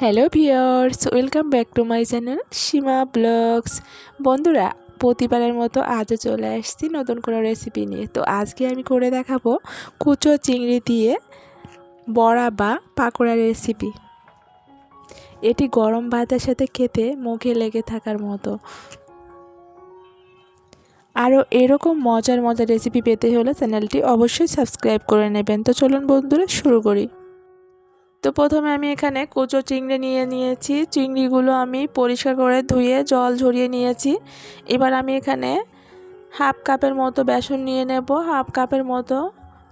Hello viewers welcome back to my channel Seema blogs বন্ধুরা, প্রতিবারের মতো আজও চলে আসছি নতুন কোনো রেসিপি নিয়ে। তো আজকে আমি করে দেখাবো কুচো চিংড়ি দিয়ে বড়া বা পাকোড়া রেসিপি এটি গরম ভাতের সাথে খেতে মুখে লেগে থাকার মতো। আরও এরকম মজার মজার রেসিপি পেতে হলে চ্যানেলটি অবশ্যই সাবস্ক্রাইব করে নেবেন। তো চলুন বন্ধুরা, শুরু করি। তো প্রথমে আমি এখানে কুচো চিংড়ি নিয়ে নিয়েছি। চিংড়িগুলো আমি পরিষ্কার করে ধুয়ে জল ঝরিয়ে নিয়েছি। এবার আমি এখানে হাফ কাপের মতো বেসন নিয়ে নেব। হাফ কাপের মতো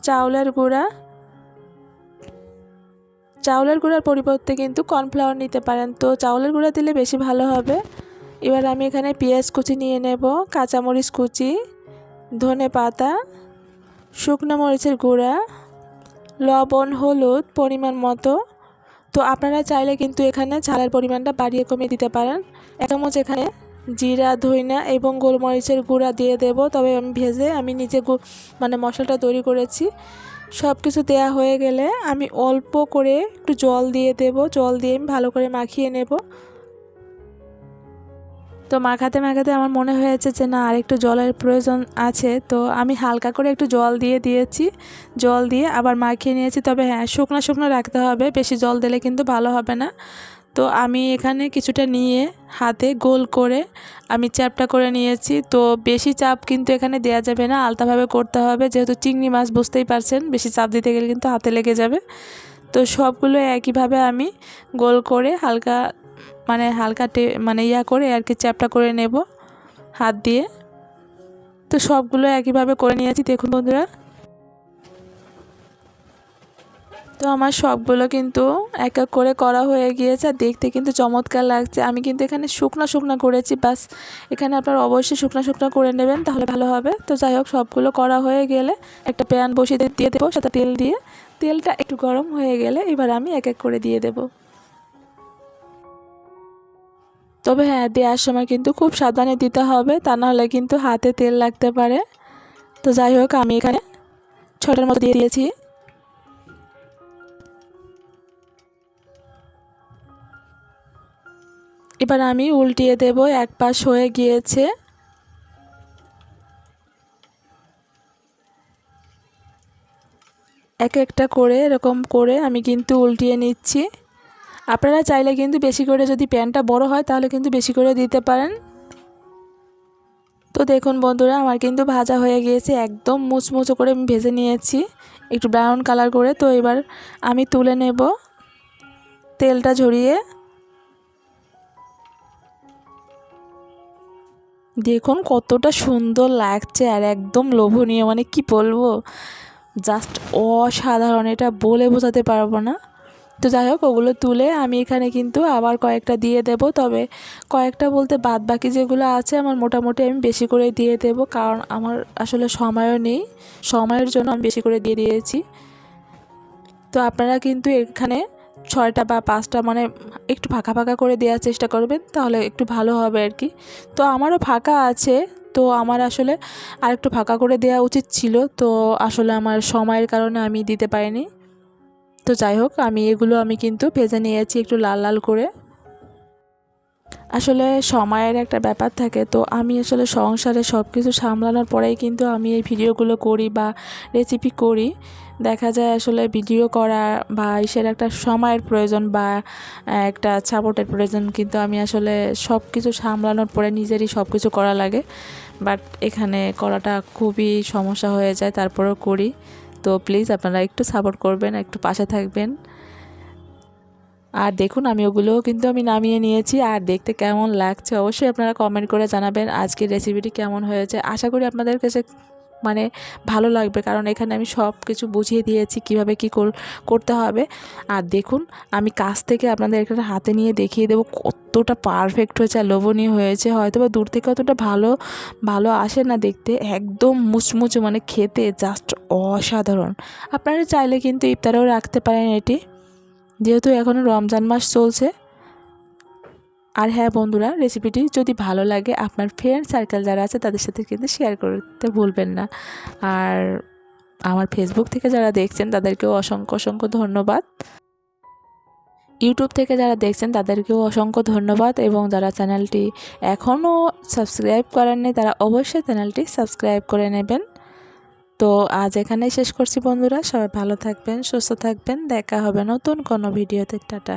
চাউলের গুঁড়া। চাউলের গুঁড়ার পরিবর্তে কিন্তু কর্নফ্লাওয়ার নিতে পারেন। তো চাউলের গুঁড়া দিলে বেশি ভালো হবে। এবার আমি এখানে পেঁয়াজ কুচি নিয়ে নেব, কাঁচামরিচ কুচি, ধনে পাতা, শুকনো মরিচের গুঁড়া লবণ, হলুদ পরিমাণ মতো। তো আপনারা চাইলে কিন্তু এখানে ঝালের পরিমাণটা বাড়িয়ে কমিয়ে দিতে পারেন। এক চামচ এখানে জিরা, ধইনা এবং গোলমরিচের গুঁড়া দিয়ে দেব। তবে আমি ভেজে আমি নিজে মানে মশলাটা তৈরি করেছি। সব কিছু দেওয়া হয়ে গেলে আমি অল্প করে একটু জল দিয়ে দেব। জল দিয়ে আমি ভালো করে মাখিয়ে নেব। তো মাখাতে মাখাতে আমার মনে হয়েছে যে না আর একটু জলের প্রয়োজন আছে। তো আমি হালকা করে একটু জল দিয়ে দিয়েছি। জল দিয়ে আবার মাখিয়ে নিয়েছি। তবে হ্যাঁ শুকনো শুকনো রাখতে হবে। বেশি জল দিলে কিন্তু ভালো হবে না। তো আমি এখানে কিছুটা নিয়ে হাতে গোল করে আমি চাপটা করে নিয়েছি। তো বেশি চাপ কিন্তু এখানে দেওয়া যাবে না। আলতাভাবে করতে হবে। যেহেতু চিংড়ি মাছ বুঝতেই পারছেন, বেশি চাপ দিতে গেলে কিন্তু হাতে লেগে যাবে। তো সবগুলো একইভাবে আমি গোল করে হালকা মানে হালকা মানে ইয়া করে আর কি চ্যাপটা করে নেব, হাত দিয়ে। তো সবগুলো একইভাবে করে নিয়েছি, দেখুন বন্ধুরা। তো আমার সবগুলো কিন্তু এক এক করে করা হয়ে গিয়েছে, আর দেখতে কিন্তু চমৎকার লাগছে। আমি কিন্তু এখানে শুকনো শুকনো করেছি, বাস এখানে আপনারা অবশ্যই শুকনো শুকনো করে নেবেন, তাহলে ভালো হবে। তো যাই হোক, সবগুলো করা হয়ে গেলে একটা প্যান বসিয়ে দিয়ে দেবো সাথে তেল দিয়ে। তেলটা একটু গরম হয়ে গেলে এবার আমি এক এক করে দিয়ে দেবো। তবে হ্যাঁ দেওয়ার সময় কিন্তু খুব সাবধানে দিতে হবে, তা নাহলে কিন্তু হাতে তেল লাগতে পারে। তো যাই হোক, আমি এখানে ছটার মতো দিয়ে দিয়েছি। এবার আমি উল্টিয়ে দেব, এক পাশ হয়ে গিয়েছে। এক একটা করে এরকম করে আমি কিন্তু উল্টিয়ে নিচ্ছি। আপনারা চাইলে কিন্তু বেশি করে যদি প্যানটা বড় হয়, তাহলে কিন্তু বেশি করে দিতে পারেন। তো দেখুন বন্ধুরা, আমার কিন্তু ভাজা হয়ে গিয়েছে, একদম মুচমুচো করে আমি ভেজে নিয়েছি। একটু ব্রাউন কালার করে, তো এবার আমি তুলে নেব তেলটা ঝরিয়ে। দেখুন কতটা সুন্দর লাগছে, আর একদম লোভনীয় মানে কি বলব? জাস্ট অসাধারণ, এটা বলে বোঝাতে পারব না। তো যাই হোক, ওগুলো তুলে আমি এখানে কিন্তু আবার কয়েকটা দিয়ে দেব। তবে কয়েকটা বলতে বাদ বাকি যেগুলো আছে, আমার মোটামুটি আমি বেশি করে দিয়ে দেব কারণ আমার আসলে সময়ও নেই। সময়ের জন্য আমি বেশি করে দিয়ে দিয়েছি। তো আপনারা কিন্তু এখানে ছয়টা বা পাঁচটা মানে একটু ফাঁকা ফাঁকা করে দেওয়ার চেষ্টা করবেন, তাহলে একটু ভালো হবে আর কি। তো আমারও ফাঁকা আছে, তো আমার আসলে আর একটু ফাঁকা করে দেওয়া উচিত ছিল, তো আসলে আমার সময়ের কারণে আমি দিতে পারিনি। তো যাই হোক, আমি এগুলো আমি কিন্তু ভেজে নিয়েছি একটু লাল লাল করে। আসলে সময়ের একটা ব্যাপার থাকে, তো আমি আসলে সংসারে সব কিছু সামলানোর পরেই কিন্তু আমি এই ভিডিওগুলো করি বা রেসিপি করি। দেখা যায় আসলে ভিডিও করা বা ইসের একটা সময়ের প্রয়োজন বা একটা সাপোর্টের প্রয়োজন কিন্তু আমি আসলে সব কিছু সামলানোর পরে নিজেরই সব কিছু করা লাগে। বাট এখানে করাটা খুবই সমস্যা হয়ে যায়, তারপরেও করি। তো প্লিজ আপনারা একটু সাপোর্ট করবেন, একটু পাশে থাকবেন। আর দেখুন, আমি ওগুলোও কিন্তু আমি নামিয়ে নিয়েছি। আর দেখতে কেমন লাগছে অবশ্যই আপনারা কমেন্ট করে জানাবেন আজকের রেসিপিটি কেমন হয়েছে। আশা করি আপনাদের কাছে মানে ভালো লাগবে। কারণ এখানে আমি সব কিছু বুঝিয়ে দিয়েছি কীভাবে কি করতে হবে। আর দেখুন, আমি কাছ থেকে আপনাদের এখানে হাতে নিয়ে দেখিয়ে দেবো কতটা পারফেক্ট হয়েছে আর লোভনীয় হয়েছে। হয়তো বা দূর থেকে অতটা ভালো ভালো আসে না দেখতে। একদম মুচমুচে মানে খেতে জাস্ট অসাধারণ। আপনারা চাইলে কিন্তু ইফতারেও রাখতে পারেন এটি। যেহেতু এখনও রমজান মাস চলছে। আর হ্যাঁ বন্ধুরা রেসিপিটি যদি ভালো লাগে, আপনার ফ্রেন্ড সার্কেল যারা আছে, তাদের সাথে কিন্তু শেয়ার করতে ভুলবেন না। আর আমার ফেসবুক থেকে যারা দেখছেন, তাদেরকেও অসংখ্য অসংখ্য ধন্যবাদ। ইউটিউব থেকে যারা দেখছেন, তাদেরকেও অসংখ্য ধন্যবাদ এবং যারা চ্যানেলটি এখনও সাবস্ক্রাইব করেননি তারা অবশ্যই চ্যানেলটি সাবস্ক্রাইব করে নেবেন। তো আজ এখানেই শেষ করছি বন্ধুরা, সবাই ভালো থাকবেন, সুস্থ থাকবেন, দেখা হবে নতুন কোনো ভিডিওতে টাটা।